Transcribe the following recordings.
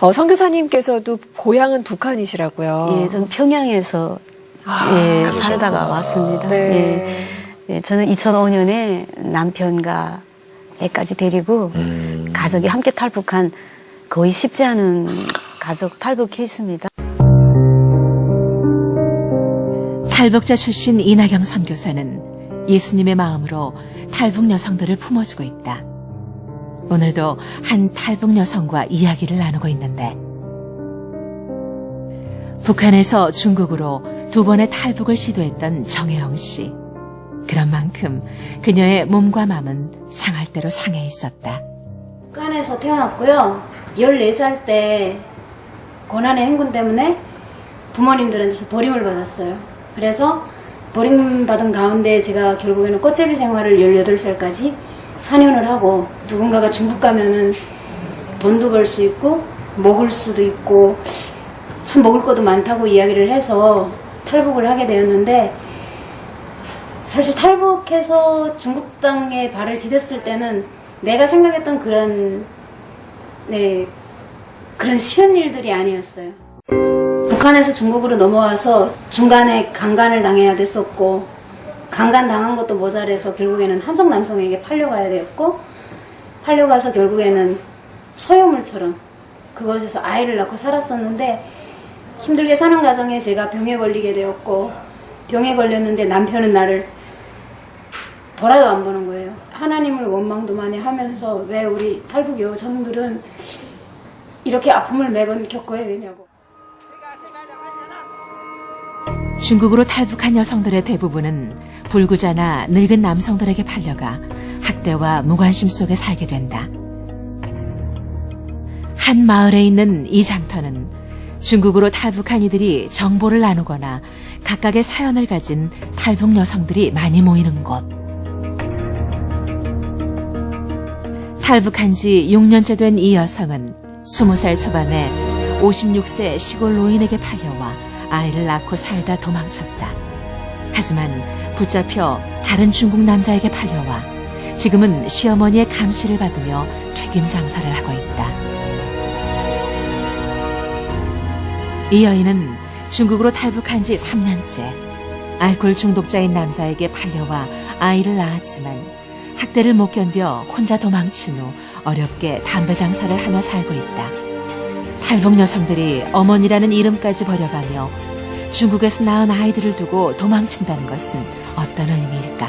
어, 선교사님께서도 고향은 북한이시라고요. 예, 전 평양에서 아, 예, 그러셨구나. 살다가 왔습니다. 네. 예. 예, 저는 2005년에 남편과 애까지 데리고 음. 가족이 함께 탈북한 거의 쉽지 않은 가족 탈북 케이스입니다. 탈북자 출신 이나경 선교사는 예수님의 마음으로 탈북 여성들을 품어주고 있다. 오늘도 한 탈북 여성과 이야기를 나누고 있는데 북한에서 중국으로 두 번의 탈북을 시도했던 정혜영 씨. 그런 만큼 그녀의 몸과 마음은 상할 대로 상해 있었다. 북한에서 태어났고요. 14살 때 고난의 행군 때문에 부모님들한테서 버림을 받았어요. 그래서 버림받은 가운데 제가 결국에는 꽃제비 생활을 18살까지 4년을 하고 누군가가 중국 가면은 돈도 벌 수 있고 먹을 수도 있고 참 먹을 것도 많다고 이야기를 해서 탈북을 하게 되었는데 사실 탈북해서 중국 땅에 발을 디뎠을 때는 내가 생각했던 그런 네 그런 쉬운 일들이 아니었어요. 북한에서 중국으로 넘어와서 중간에 강간을 당해야 됐었고 강간 당한 것도 모자라서 결국에는 한성 남성에게 팔려가야 되었고 팔려가서 결국에는 소유물처럼 그곳에서 아이를 낳고 살았었는데 힘들게 사는 과정에 제가 병에 걸리게 되었고 병에 걸렸는데 남편은 나를 돌아도 안 보는 거예요. 하나님을 원망도 많이 하면서 왜 우리 탈북 여성들은 이렇게 아픔을 매번 겪어야 되냐고. 중국으로 탈북한 여성들의 대부분은 불구자나 늙은 남성들에게 팔려가 학대와 무관심 속에 살게 된다. 한 마을에 있는 이 장터는 중국으로 탈북한 이들이 정보를 나누거나 각각의 사연을 가진 탈북 여성들이 많이 모이는 곳. 탈북한 지 6년째 된 이 여성은 20살 초반에 56세 시골 노인에게 팔려와 아이를 낳고 살다 도망쳤다. 하지만 붙잡혀 다른 중국 남자에게 팔려와 지금은 시어머니의 감시를 받으며 튀김 장사를 하고 있다. 이 여인은 중국으로 탈북한 지 3년째 알코올 중독자인 남자에게 팔려와 아이를 낳았지만 학대를 못 견뎌 혼자 도망친 후 어렵게 담배 장사를 하며 살고 있다. 탈북 여성들이 어머니라는 이름까지 버려가며 중국에서 낳은 아이들을 두고 도망친다는 것은 어떤 의미일까?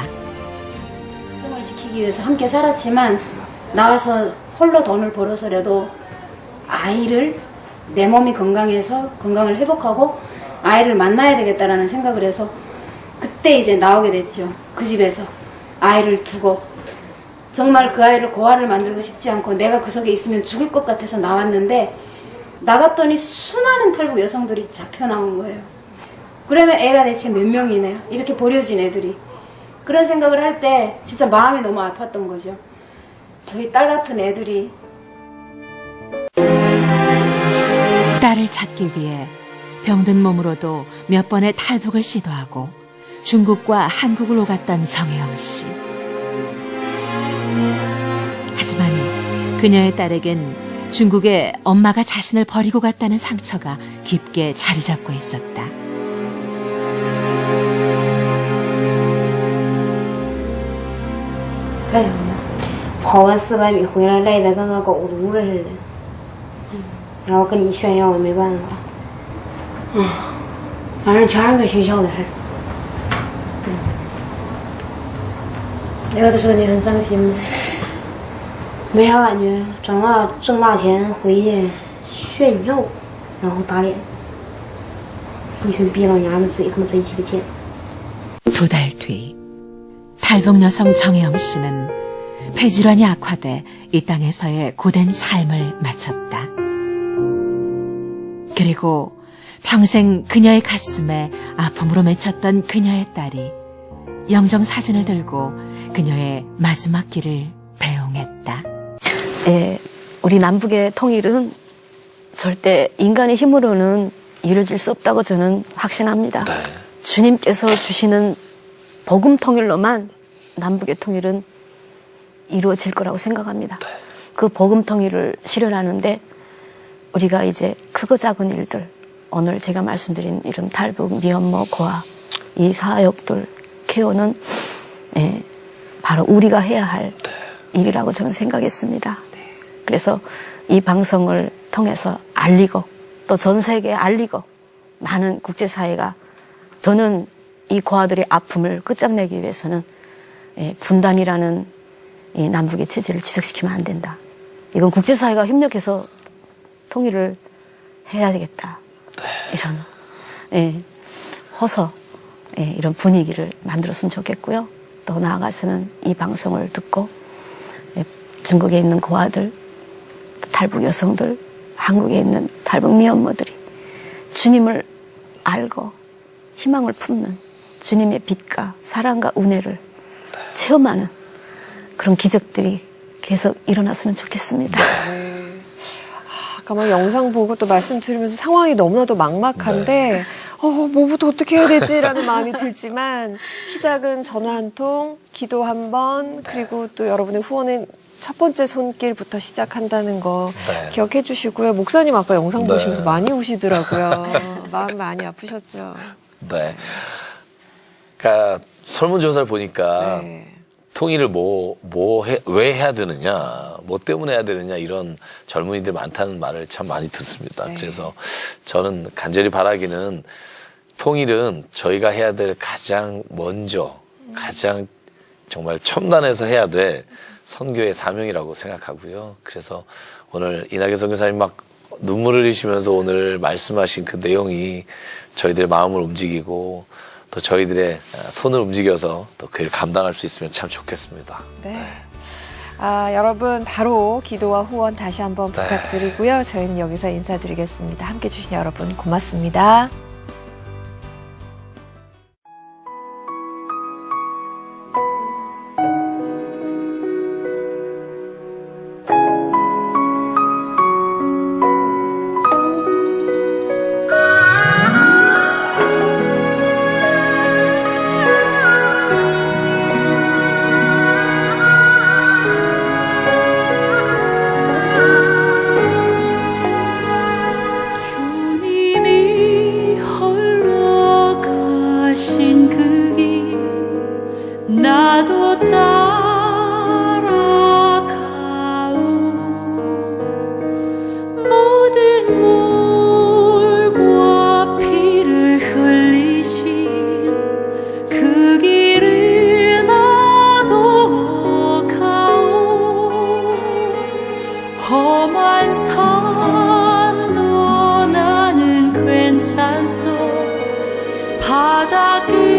가정을 지키기 위해서 함께 살았지만 나와서 홀로 돈을 벌어서라도 아이를 내 몸이 건강해서 건강을 회복하고 아이를 만나야 되겠다라는 생각을 해서 그때 이제 나오게 됐죠. 그 집에서 아이를 두고 정말 그 아이를 고아를 만들고 싶지 않고 내가 그 속에 있으면 죽을 것 같아서 나왔는데 나갔더니 수많은 탈북 여성들이 잡혀 나온 거예요. 그러면 애가 대체 몇 명이네요. 이렇게 버려진 애들이. 그런 생각을 할 때 진짜 마음이 너무 아팠던 거죠. 저희 딸 같은 애들이 딸을 찾기 위해 병든 몸으로도 몇 번의 탈북을 시도하고 중국과 한국을 오갔던 정혜영 씨. 하지만 그녀의 딸에겐 중국에 엄마가 자신을 버리고 갔다는 상처가 깊게 자리 잡고 있었다. 干什么呢？跑完四百米回来，累得跟个狗犊子似的。然后跟你炫耀也没办法。反正全是搁学校的事儿。 내가 도说你很伤心吗？ 没啥感觉，挣大挣大钱回去炫耀，然后打脸。一群逼老娘们嘴他妈贼鸡巴贱。 두 달 뒤, 탈북 여성 정혜영 씨는 폐질환이 악화돼 이 땅에서의 고된 삶을 마쳤다. 그리고 평생 그녀의 가슴에 아픔으로 맺혔던 그녀의 딸이 영정 사진을 들고 그녀의 마지막 길을 배웅했다. 예, 우리 남북의 통일은 절대 인간의 힘으로는 이루어질 수 없다고 저는 확신합니다. 네. 주님께서 주시는 복음 통일로만 남북의 통일은 이루어질 거라고 생각합니다. 그 복음 통일을 실현하는데 우리가 이제 크고 작은 일들 오늘 제가 말씀드린 이런 탈북, 미혼모, 고아 이 사역들 케어는 예, 바로 우리가 해야 할 일이라고 저는 생각했습니다. 그래서 이 방송을 통해서 알리고 또 전 세계에 알리고 많은 국제사회가 더는 이 고아들의 아픔을 끝장내기 위해서는 예, 분단이라는 이 남북의 체제를 지속시키면 안 된다. 이건 국제사회가 협력해서 통일을 해야 되겠다. 이런 예, 호소 예, 이런 분위기를 만들었으면 좋겠고요. 또 나아가서는 이 방송을 듣고 예, 중국에 있는 고아들, 또 탈북 여성들, 한국에 있는 탈북 미혼모들이 주님을 알고 희망을 품는 주님의 빛과 사랑과 은혜를 체험하는 그런 기적들이 계속 일어났으면 좋겠습니다. 아까 막 영상 보고 또 말씀드리면서 상황이 너무나도 막막한데, 어, 뭐부터 어떻게 해야 되지라는 마음이 들지만, 시작은 전화 한 통, 기도 한 번, 그리고 또 여러분의 후원은 첫 번째 손길부터 시작한다는 거 네. 기억해 주시고요. 목사님 아까 영상 네. 보시면서 많이 우시더라고요. 마음 많이 아프셨죠. 네. 그러니까 설문조사를 보니까 네. 통일을 뭐, 뭐, 해, 왜 해야 되느냐, 뭐 때문에 해야 되느냐, 이런 젊은이들 많다는 말을 참 많이 듣습니다. 네. 그래서 저는 간절히 바라기는 통일은 저희가 해야 될 가장 먼저, 가장 정말 첨단에서 해야 될 선교의 사명이라고 생각하고요. 그래서 오늘 이낙연 선교사님 막 눈물을 흘리시면서 오늘 말씀하신 그 내용이 저희들의 마음을 움직이고 또 저희들의 손을 움직여서 또 그를 감당할 수 있으면 참 좋겠습니다. 네. 아, 여러분 바로 기도와 후원 다시 한번 네. 부탁드리고요. 저희는 여기서 인사드리겠습니다. 함께 해주신 여러분 고맙습니다. 산도 나는 괜찮소. 바다 끝